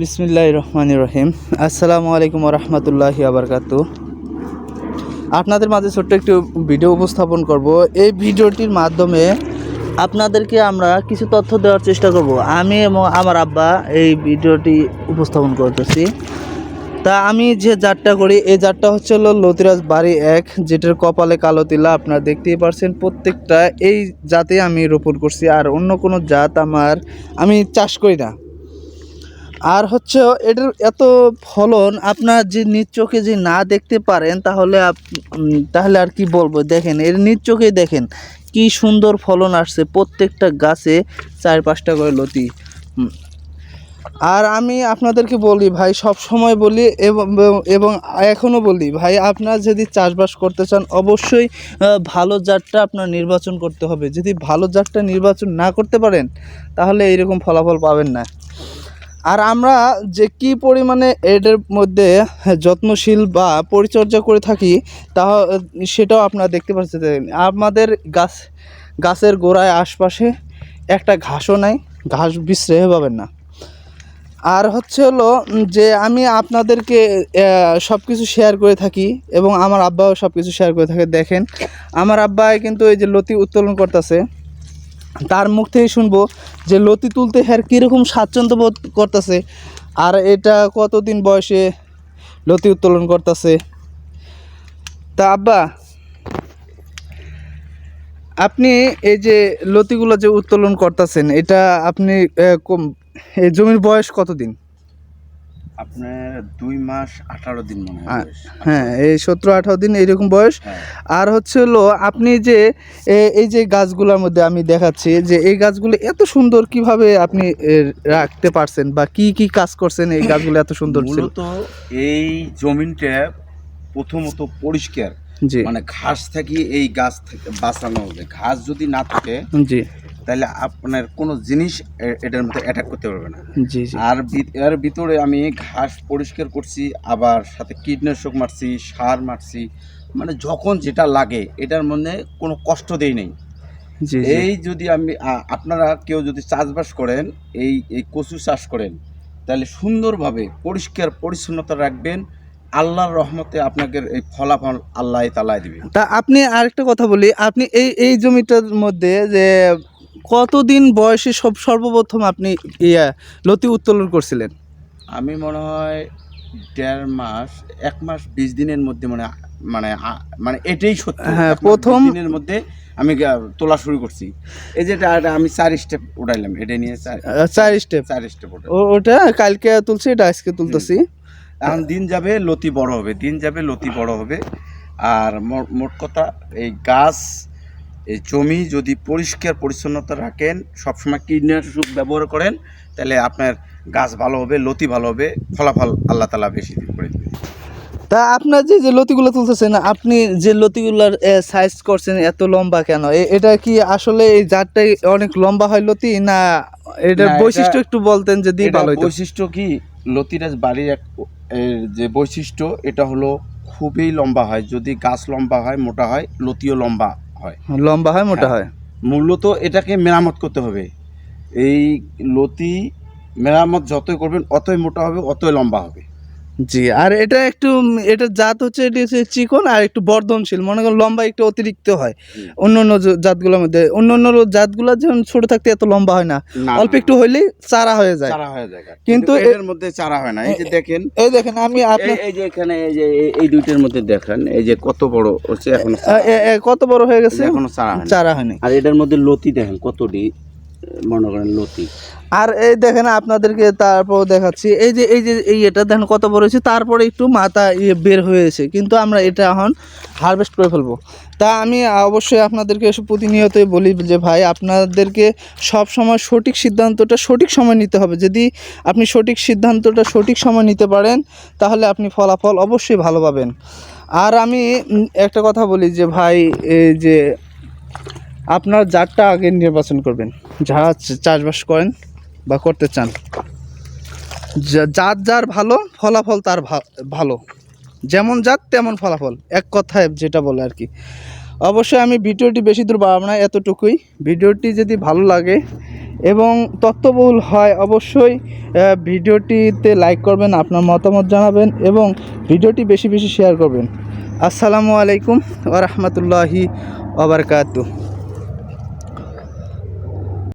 বিসমিল্লাহ রহমান রহিম। আসসালামু আলাইকুম রহমতুল্লাহি আবরকাত আপনাদের মাঝে ছোট্ট একটি ভিডিও উপস্থাপন করব। এই ভিডিওটির মাধ্যমে আপনাদেরকে আমরা কিছু তথ্য দেওয়ার চেষ্টা করব। আমি এবং আমার আব্বা এই ভিডিওটি উপস্থাপন করতেছি। তা আমি যে জাতটা করি, এই জাতটা হচ্ছে হলো লতিরাজ বাড়ি এক, যেটার কপালে কালো তিলা, আপনারা দেখতেই পারছেন প্রত্যেকটা, এই জাতে আমি রোপণ করছি। আর অন্য কোনো জাত আমার, আমি চাষ করি না। আর হচ্ছে এটার এত ফলন আপনার যে নিজ চোখে যে না দেখতে পারেন, তাহলে তাহলে আর কি বলব? দেখেন, এর নিজ চোখেই দেখেন, কি সুন্দর ফলন আসছে প্রত্যেকটা গাছে চার পাঁচটা করে লতি। আর আমি আপনাদেরকে বলি ভাই, সব সময় বলি এবং এখনও বলি ভাই, আপনার যদি চাষবাস করতে চান, অবশ্যই ভালো জাতটা আপনার নির্বাচন করতে হবে। যদি ভালো জাতটা নির্বাচন না করতে পারেন, তাহলে এইরকম ফলাফল পাবেন না। আর আমরা যে কি পরিমাণে এদের মধ্যে যত্নশীল বা পরিচর্যা করে থাকি, তা, সেটাও আপনারা দেখতে পাচ্ছেন। আমাদের গাছ, গাছের গোড়ায় আশপাশে একটা ঘাসও নাই, ঘাস বিশ্রে পাবেন না। আর হচ্ছে হলো যে আমি আপনাদেরকে সব কিছু শেয়ার করে থাকি এবং আমার আব্বাও সব কিছু শেয়ার করে থাকে। দেখেন, আমার আব্বা কিন্তু এই যে লতি উত্তোলন করতেছে। তার মুখ থেকে শুনব যে লতি তুলতে হ্যার কীরকম স্বাচ্ছন্দ্য বোধ করতেছে। আর এটা কতদিন বয়সে লতি উত্তোলন করতেছে? তা আব্বা, আপনি এই যে লতিগুলো যে উত্তোলন করতেছেন, এটা আপনি এই জমির বয়স কতদিন? আপনার দুই মাস আঠারো দিন মনে হয় হ্যাঁ এই সতেরো আঠারো দিন এইরকম বয়স। হ্যাঁ। আর হচ্ছে হলো আপনি যে এই যে গাছগুলোর মধ্যে আমি দেখাচ্ছি যে এই গাছগুলো এত সুন্দর কীভাবে আপনি রাখতে পারছেন বা কি কি কাজ করছেন এই গাছগুলো এত সুন্দর ছিল? মূলত এই জমিনটা প্রথমত পরিষ্কার। মানে ঘাস থেকে এই গাছ থেকে বাঁচানো ঘাস যদি না থাকে জি। তাহলে আপনার কোনো জিনিস এটার মধ্যে অ্যাটাক করতে পারবে না। জি জি। আর এর ভিতরে আমি ঘাস পরিষ্কার করছি আবার সাথে কীটনাশক মারছি সার মারছি মানে যখন যেটা লাগে এটার মধ্যে কোনো কষ্ট দেই নেই। এই যদি আমি আপনারা কেউ যদি চাষবাস করেন এই এই কচু চাষ করেন তাহলে সুন্দরভাবে পরিষ্কার পরিচ্ছন্নতা রাখবেন আল্লাহর রহমতে আপনাকে এই ফলাফল আল্লাহ তালায় দিবে। তা আপনি আরেকটা কথা বলি আপনি এই এই জমিটার মধ্যে যে কতদিন বয়সে সব সর্বপ্রথম আপনি ইয়া লতি উত্তোলন করছিলেন? আমি মনে হয় দেড় মাস এক মাস বিশ দিনের মধ্যে মানে মানে মানে এটাই সত্য। হ্যাঁ, প্রথম- দিনের মধ্যে আমি তোলা শুরু করছি। এই যেটা আমি চার স্টেপ উঠাইলাম এটা নিয়ে চার স্টেপ চার স্টেপ ওটা কালকে তুলছি এটা আজকে তুলতেছি। এখন দিন যাবে লতি বড় হবে দিন যাবে লতি বড় হবে। আর মোট কথা এই গাছ এই জমি যদি পরিষ্কার পরিচ্ছন্নতা রাখেন সবসময় কীটনাশক ব্যবহার করেন তাহলে আপনার গাছ ভালো হবে লতি ভালো হবে ফলাফল আল্লাহ তালা বেশি দিন করে দেবে তা আপনার যে যে লতিগুলো তুলতেছেন আপনি যে লতিগুলার সাইজ করছেন এত লম্বা কেন? এটা কি আসলে এই জাতটাই অনেক লম্বা হয় লতি না এটার বৈশিষ্ট্য একটু বলতেন যদি ভালো বৈশিষ্ট্য কি? লতিরাজ বাড়ির এক যে বৈশিষ্ট্য এটা হলো খুবই লম্বা হয়। যদি গাছ লম্বা হয় মোটা হয় লতিও লম্বা। হয়। লম্বা হয় মোটা হ্যাঁ। হয়? মূলত এটাকে মেরামত করতে হবে। এই লতি মেরামত যতই করবেন অতই মোটা হবে অতই লম্বা হবে। জি আর এটা একটু এটা জাত হচ্ছে এটি হচ্ছে চিকন আর একটু বর্ধনশীল। মনে করেন লম্বা একটু অতিরিক্ত হয়। অন্য অন্য জাতগুলোর মধ্যে অন্য অন্য জাতগুলো যেমন ছোট থাকতে এত লম্বা হয় না। অল্প একটু হইলেই চারা হয়ে যায়। চারা হয়ে যায়। কিন্তু এর মধ্যে চারা হয় না। এই যে দেখেন। এই দেখেন আমি আপনি এই- যে এখানে এই যে এই- দুইটার মধ্যে দেখেন এই যে কত বড় হচ্ছে এখনও কত বড় হয়ে গেছে? এখনও চারা হয়। চারা হয়নি আর এটার মধ্যে লতি দেখেন কতটি। মনে করেন, লতি। আর এই দেখেন, আপনাদেরকে তারপর দেখাচ্ছি। এই যে এই যে, এই এটা দেখেন কত বড় হয়েছে। তারপরে একটু মাথা ইয়ে বের হয়েছে। কিন্তু আমরা এটা এখন হারভেস্ট করে ফেলব। তা আমি অবশ্যই আপনাদেরকে এসব প্রতিনিয়তই বলি যে, ভাই, আপনাদেরকে সব সময় সঠিক সিদ্ধান্তটা সঠিক সময় নিতে হবে। যদি আপনি সঠিক সিদ্ধান্তটা সঠিক সময় নিতে পারেন, তাহলে আপনি ফলাফল অবশ্যই ভালো পাবেন। আর আমি একটা কথা বলি যে, ভাই, এই যে আপনার জাতটা আগে নির্বাচন করবেন। যারা চাষবাস করেন বা করতে চান। জাত যার ভালো, ফলাফল তার ভালো। যেমন জাত, তেমন ফলাফল। এক কথায় যেটা বলে আর কি। অবশ্যই আমি ভিডিওটি বেশি দূর বাড়াবো না, এতটুকুই। ভিডিওটি যদি ভালো লাগে এবং তথ্যবহুল হয়, অবশ্যই ভিডিওটিতে লাইক করবেন, আপনার মতামত জানাবেন এবং ভিডিওটি বেশি বেশি শেয়ার করবেন। আসসালামু আলাইকুম ওরহমতুল্লাহি ওবরকাতু